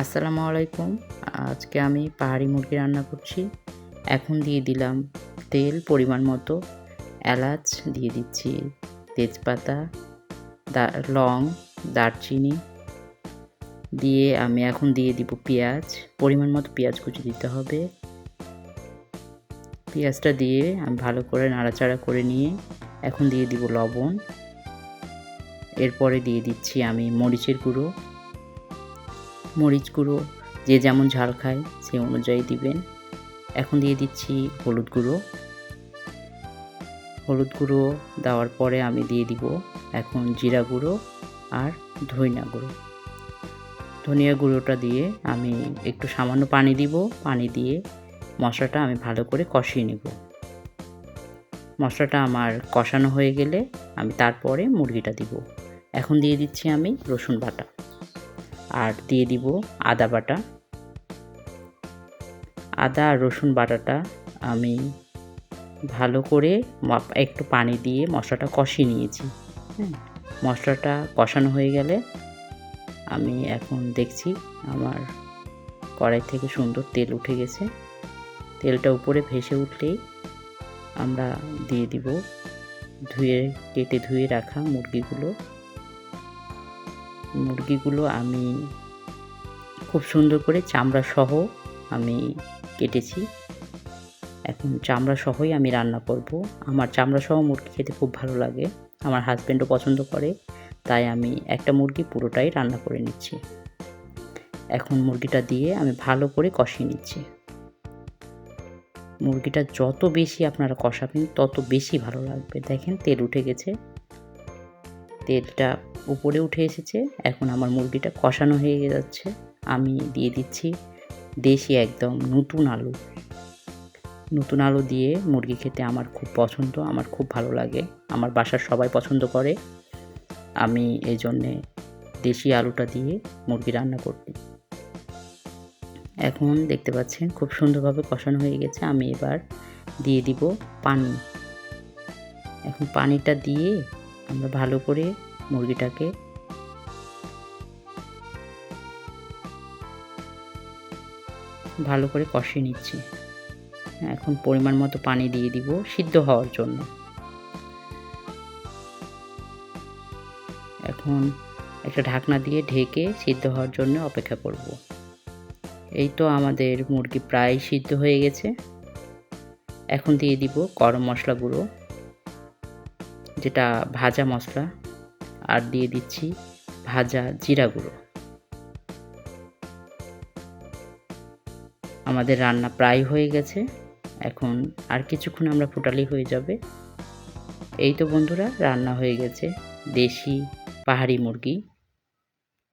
আসসালামু আলাইকুম। আজকে আমি পাহাড়ি মুরগি রান্না করছি। এখন দিয়ে দিলাম তেল পরিমাণ মতো, এলাচ দিয়ে দিচ্ছি, তেজপাতা, দা, লং, দারচিনি দিয়ে আমি এখন দিয়ে দিব পেঁয়াজ। পরিমাণ মতো পেঁয়াজ কুচি দিতে হবে। পেঁয়াজটা দিয়ে আমি ভালো করে নাড়াচাড়া করে নিয়ে এখন দিয়ে দিব লবণ। এরপরে দিয়ে দিচ্ছি আমি মরিচের গুঁড়ো। মরিচ গুঁড়ো, যে যেমন ঝাল খায় সেই অনুযায়ী দিবেন। এখন দিয়ে দিচ্ছি হলুদ গুঁড়ো। হলুদ গুঁড়ো দেওয়ার পরে আমি দিয়ে দিব এখন জিরা গুঁড়ো আর ধনিয়া গুঁড়ো। ধনিয়া গুঁড়োটা দিয়ে আমি একটু সামান্য পানি দিব, পানি দিয়ে মশলাটা আমি ভালো করে কষিয়ে নেব। মশলাটা আমার কষানো হয়ে গেলে আমি তারপরে মুরগিটা দিব। এখন দিয়ে দিচ্ছি আমি রসুন বাটা। আর দিয়ে দিব আদা বাটা। আদা আর রসুন বাটাটা আমি ভালো করে একটু পানি দিয়ে মশলাটা কষিয়ে নিয়েছি। হ্যাঁ মশলাটা কষানো হয়ে গেলে আমি এখন দেখছি আমার কড়াই থেকে সুন্দর তেল উঠে গেছে। তেলটা উপরে ভেসে উঠলেই আমরা দিয়ে দিব ধুয়ে, কেটে ধুয়ে রাখা মুরগিগুলো। মুরগিগুলো আমি খুব সুন্দর করে চামড়া সহ আমি কেটেছি। এখন চামড়া সহই আমি রান্না করব। আমার চামড়া সহ মুরগি খেতে খুব ভালো লাগে। আমার হাজব্যান্ডও পছন্দ করে, তাই আমি একটা মুরগি পুরোটাই রান্না করে নিচ্ছি। এখন মুরগিটা দিয়ে আমি ভালো করে কষিয়ে নিচ্ছি। মুরগিটা যত বেশি আপনারা কষাবেন, তত বেশি ভালো লাগবে। দেখেন তেল উঠে গেছে। তেলটা উপরে উঠে এসেছে। এখন আমার মুরগিটা কষানো হয়ে যাচ্ছে। আমি দিয়ে দিচ্ছি দেশি একদম নতুন আলু। নতুন আলু দিয়ে মুরগি খেতে আমার খুব পছন্দ, আমার খুব ভালো লাগে। আমার বাসার সবাই পছন্দ করে। আমি এই জন্যে দেশি আলুটা দিয়ে মুরগি রান্না করতে এখন দেখতে পাচ্ছেন খুব সুন্দরভাবে কষানো হয়ে গেছে। আমি এবার দিয়ে দিব পানি। এখন পানিটা দিয়ে আমরা ভালো করে মুরগিটাকে ভালো করে কষিয়ে নিচ্ছি। এখন পরিমাণ মতো পানি দিয়ে দিব সিদ্ধ হওয়ার জন্য। এখন একটা ঢাকনা দিয়ে ঢেকে সিদ্ধ হওয়ার জন্য অপেক্ষা করব। এই তো আমাদের মুরগি প্রায় সিদ্ধ হয়ে গেছে। এখন দিয়ে দিব গরম মশলা গুঁড়ো। যেটা ভাজা মশলা, আর দিয়ে দিচ্ছি ভাজা জিরা গুঁড়ো। আমাদের রান্না প্রায় হয়ে গেছে। এখন আর কিছুক্ষণ আমরা ফুটালি হয়ে যাবে। এই তো বন্ধুরা, রান্না হয়ে গেছে দেশি পাহাড়ি মুরগি।